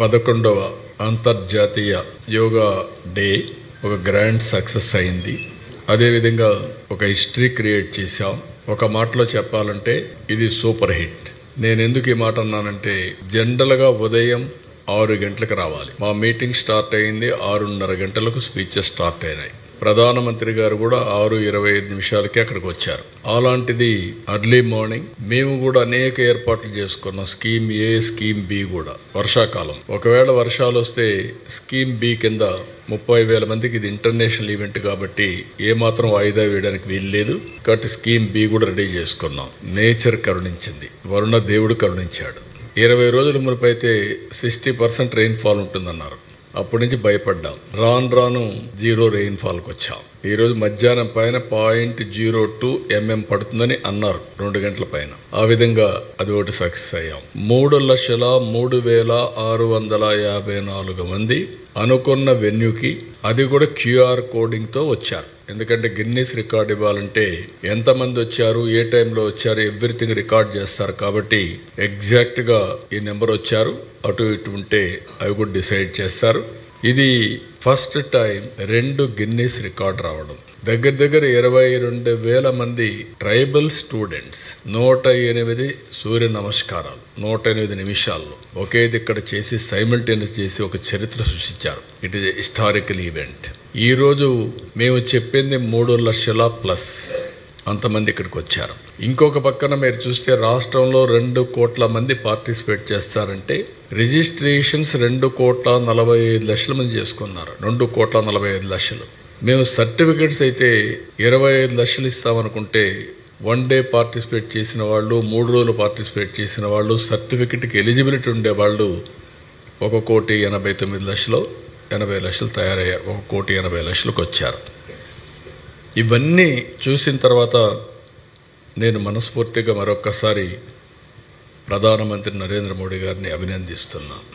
పదకొండవ అంతర్జాతీయ యోగా డే ఒక గ్రాండ్ సక్సెస్ అయింది. అదేవిధంగా ఒక హిస్టరీ క్రియేట్ చేశాం. ఒక మాటలో చెప్పాలంటే ఇది సూపర్ హిట్. నేను ఎందుకు ఈ మాట అన్నానంటే జనరల్గా ఉదయం ఆరు గంటలకు రావాలి. మా మీటింగ్ స్టార్ట్ అయింది ఆరున్నర గంటలకు స్పీచెస్ స్టార్ట్ అయినాయి. ప్రధానమంత్రి గారు కూడా ఆరు ఇరవై ఐదు నిమిషాలకి అక్కడికి వచ్చారు. అలాంటిది అర్లీ మార్నింగ్ మేము కూడా అనేక ఏర్పాట్లు చేసుకున్నాం. స్కీమ్ ఏ స్కీమ్ బి కూడా వర్షాకాలం. ఒకవేళ వర్షాలు వస్తే స్కీమ్ బి కింద ముప్పై వేల మందికి ఇది ఇంటర్నేషనల్ ఈవెంట్ కాబట్టి ఏమాత్రం వాయిదా వేయడానికి వీలు లేదు. కాబట్టి స్కీమ్ బి కూడా రెడీ చేసుకున్నాం. నేచర్ కరుణించింది. వరుణ దేవుడు కరుణించాడు. ఇరవై రోజుల మునిపైతే సిక్స్టీ పర్సెంట్ రెయిన్ఫాల్ ఉంటుందన్నారు. అప్పటి నుంచి భయపడ్డాం. రాను రాను జీరో రెయిన్ ఫాల్కి వచ్చాం ఈరోజు మధ్యాహ్నం పైన పాయింట్ జీరో టూ ఎంఎం పడుతుందని అన్నారు. రెండు గంటల పైన. ఆ విధంగా అది ఒకటి సక్సెస్ అయ్యాం. మూడు లక్షల మూడు వేల ఆరు వందల యాభై నాలుగు మంది అనుకున్న వెన్యూకి అది కూడా క్యూఆర్ కోడింగ్తో వచ్చారు. ఎందుకంటే గిన్నీస్ రికార్డ్ ఇవ్వాలంటే ఎంతమంది వచ్చారు ఏ టైంలో వచ్చారు ఎవ్రీథింగ్ రికార్డ్ చేస్తారు కాబట్టి ఎగ్జాక్ట్గా ఈ నెంబర్ వచ్చారు. అటు ఇటు ఉంటే అవి కూడా డిసైడ్ చేస్తారు. ఇది ఫస్ట్ టైం రెండు గిన్నీస్ రికార్డ్ రావడం. దగ్గర దగ్గర ఇరవై రెండు వేల మంది ట్రైబల్ స్టూడెంట్స్ నూట ఎనిమిది సూర్య నమస్కారాలు నూట ఎనిమిది నిమిషాల్లో ఒకే ఇక్కడ చేసి సైమిల్టేనియస్ చేసి ఒక చరిత్ర సృష్టించారు. ఇట్ ఈస్ హిస్టారికల్ ఈవెంట్ ఈరోజు మేము చెప్పింది మూడు లక్షల ప్లస్. అంతమంది ఇక్కడికి వచ్చారు. ఇంకొక పక్కన మీరు చూస్తే రాష్ట్రంలో రెండు కోట్ల మంది పార్టిసిపేట్ చేస్తారంటే రిజిస్ట్రేషన్స్ రెండు కోట్ల నలభై ఐదు లక్షల మంది చేసుకున్నారు. రెండు కోట్ల నలభై ఐదు లక్షలు. మేము సర్టిఫికెట్స్ అయితే ఇరవై ఐదు లక్షలు ఇస్తామనుకుంటే వన్ డే పార్టిసిపేట్ చేసిన వాళ్ళు మూడు రోజులు పార్టిసిపేట్ చేసిన వాళ్ళు సర్టిఫికెట్కి ఎలిజిబిలిటీ ఉండే వాళ్ళు ఒక కోటి ఎనభై తొమ్మిది లక్షలు ఎనభై లక్షలు తయారయ్యారు. ఒక కోటి ఎనభై లక్షలకు వచ్చారు. ఇవన్నీ చూసిన తర్వాత నేను మనస్ఫూర్తిగా మరొక్కసారి ప్రధానమంత్రి నరేంద్ర మోడీ గారిని అభినందిస్తున్నాను